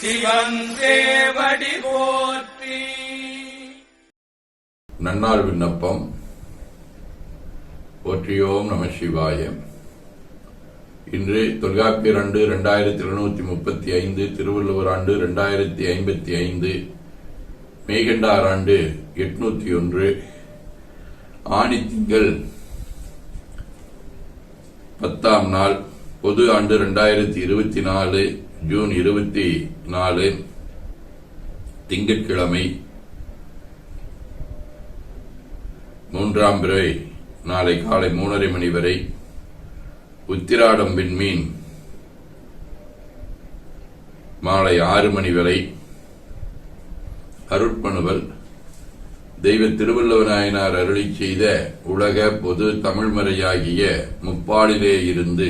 சிவன் போற்றி. நன்னாள் விண்ணப்பம். போற்றியோம் நம சிவாய. இன்று தொல்காப்பியர் ஆண்டு இரண்டாயிரத்தி எழுநூத்தி முப்பத்தி ஐந்து திருவள்ளுவர் ஆண்டு இரண்டாயிரத்தி ஐம்பத்தி ஐந்து மேகண்டார் ஆண்டு எட்நூத்தி ஒன்று ஆணி திங்கள் பத்தாம் நாள் பொது ஆண்டு இரண்டாயிரத்தி இருபத்தி நாலு ஜூன் இருபத்தி நாலு திங்கட்கிழமை மூன்றாம் பிறை நாளை காலை மூணரை மணி வரை உத்திராடம் விண்மீன் மாலை ஆறு மணி வரை அருட்பணுவல் தெய்வ திருவள்ளுவநாயனார் அருளி செய்த உலக பொது தமிழ்மறையாகிய முப்பாலிலே இருந்து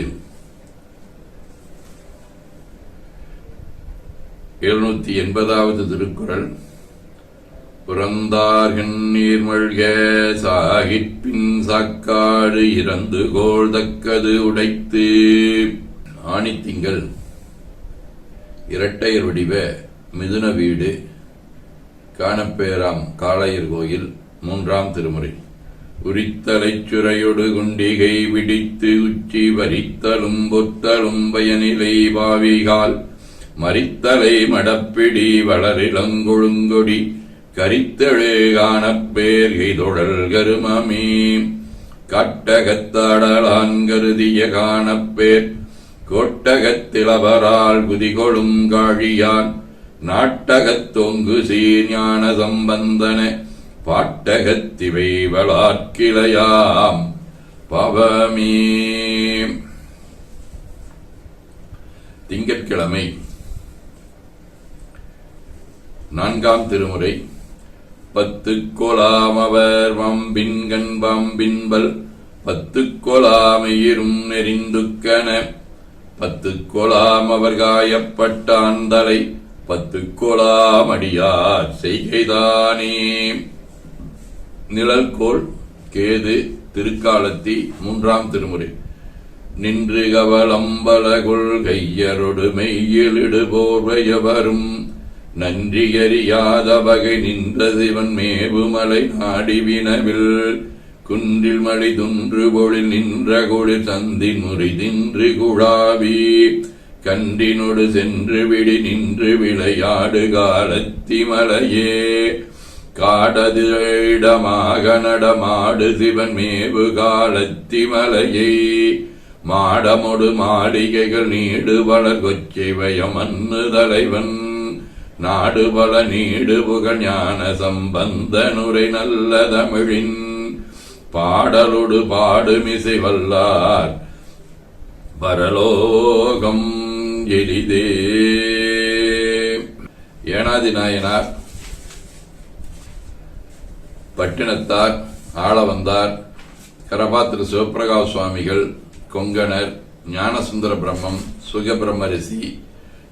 எழுநூத்தி எண்பதாவது திருக்குறள். புறந்தார்கண் நீர்மழ்க சாகிற்பின் சாக்காடு இறந்து கோள் தக்கது உடைத்து ஆணித்திங்கள். இரட்டையர் வடிவ மிதுன வீடு காணப்பேராம் காளையர் கோயில் மூன்றாம் திருமுறை. உரித்தலைச் சுரையொடு குண்டிகை விடித்து உச்சி வரித்தலும் பொத்தலும் பயனிலை பாவிகால் மறித்தலை மடப்பிடி வளரிளங்கொழுங்கொடி கரித்தழு காணப்பேர் எய்தொழல் கருமமே. கட்டகத்தாடலான் கருதிய காணப்பேர் கொட்டகத்திலவரால் குதிகொழும் காழியான். நாட்டகத்தொங்கு சீஞான சம்பந்தன பாட்டகத்திவை வளாக்கிளையாம் பவமே. திங்கட்கிழமை நான்காம் திருமுறை. பத்து கொலாமவர் வம்பின்கண் வம்பின்பல் பத்து கொலாமையிரும் நெறிந்துக்கன. பத்து கொலாம் அவர் காயப்பட்டாந்தலை பத்து கொலாம் அடியார் செய்கைதானே நிழல்கோள் கேது திருக்காலத்தி மூன்றாம் திருமுறை. நின்று கவலம்பல கையரொடு மெய்யிலிடு போர்வையவரும் நன்றியறியாத வகை நின்ற சிவன் மேவுமலை நாடிவினவில் குன்றில் மழை துன்று பொழில் நின்ற குளிர் தந்தி முறை தின்று குழாவி கன்றினொடு சென்று விடி நின்று விளையாடு காலத்தி மலையே காடதிடமாக நடமாடு சிவன் மேவு காலத்தி மலையை மாடமொடு மாளிகைகள் நீடு வளர் கொச்சை வயமன்னு தலைவன் நாடு பல நீடு ஞான சம்பந்த நுரை நல்ல தமிழின் பாடலொடு பாடுமிசை வல்லார் பரலோகம் எளிதே. ஏனாதி நாயனார் பட்டினத்தார் ஆளவந்தார் கரபாத்திர சிவபிரகாஷ் சுவாமிகள் கொங்கணர் ஞானசுந்தர பிரம்மம் சுகபிரம்மரிசி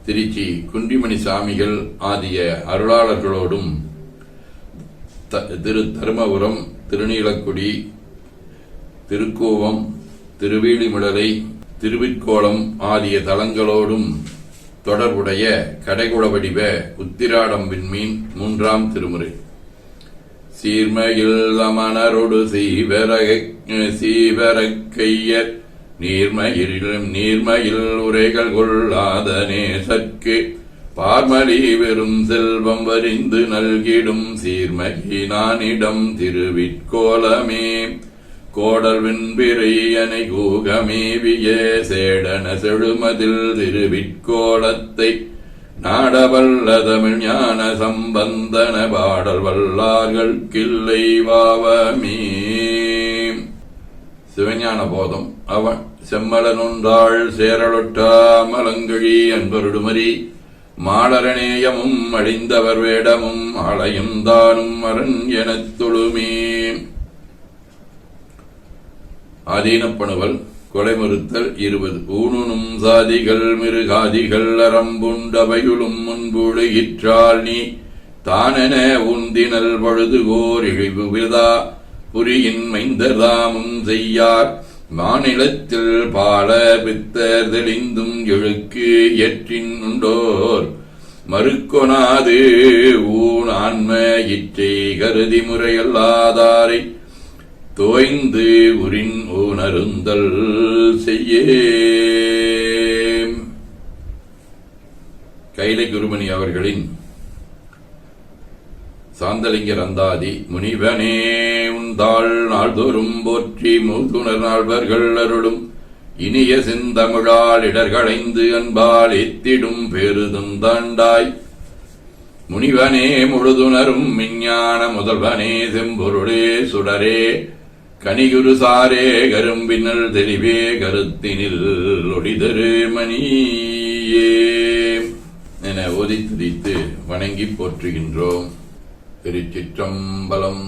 திருச்சி குன்றிமணி சாமிகள் ஆகிய அருளாளர்களோடும் த- திரு தருமபுரம் திருநீலக்குடி திருக்கோவம் திருவேலிமிடலை திருவிற்கோளம் ஆகிய தலங்களோடும் தொடர்புடைய கடைகுட வடிவ உத்திராடம் விண்மீன் மூன்றாம் திருமுறை. சீர்மையில் அமனரொடு சீவரக சீவரக்கையர் நீர்மையில் நீர்மையில் உரைகள் கொள்ளாத நேசற்கு பார்மலி வெறும் செல்வம் வரிந்து நல்கிடும் சீர்மையினானிடம் திருவிற்கோலமே கோடல் வெண்பிறை கூகமேவிய சேடன செழுமதில் திருவிற்கோலத்தை நாடவல்ல தமிழ் ஞான சம்பந்தன பாடல் வல்லார்கள் கிள்ளை வாவமே. சிவஞான போதம். அவன் செம்மலனுண்டாள் சேரலொட்டா மலங்கழி அன்பருடுமரி மாலரணேயமும் அழிந்தவர் வேடமும் ஆலயம் தானும் அரண் எனத் தொழுமே. ஆதீனப்பணுவல் கொலைமறுத்தல் இருபது. ஊனுனும் சாதிகள் மிருகாதிகள் அரம்புண்டவையுளும் முன்புழுகிற்றால் நீ. தானென உந்தினல் பழுதுகோர் இழிவு விதா புரியின் மைந்தர்தாமும் செய்யார். மாநிலத்தில் பால பித்தர் தெளிந்தும் எழுக்கு எற்றின் உண்டோர். மறுக்கொணாது ஊன் ஆன்ம இச்சை கருதி முறையல்லாதாரை. தோய்ந்து உரின் ஊனருந்தல் செய்யே கைலை குருமணி அவர்களின் சாந்தலிங்கர் அந்தாதி முனிவனே உந்தாள் நாள்தோறும் போற்றி மூதுணர் நாள்வர்கள் அருளும். இனிய செந்தமிழால் இடர்களைந்து அன்பால் எத்திடும் பெருதும் தாண்டாய். முனிவனே முழுதுணரும் விஞ்ஞான முதல்வனே செம்பொருளே சுடரே கனிகுரு சாரே கரும்பினல் தெளிவே கருத்தினில் ஒளிதரு மணியே. என ஒதித்துதித்து வணங்கி போற்றுகின்றோம். திருச்சிற்றம்பலம்.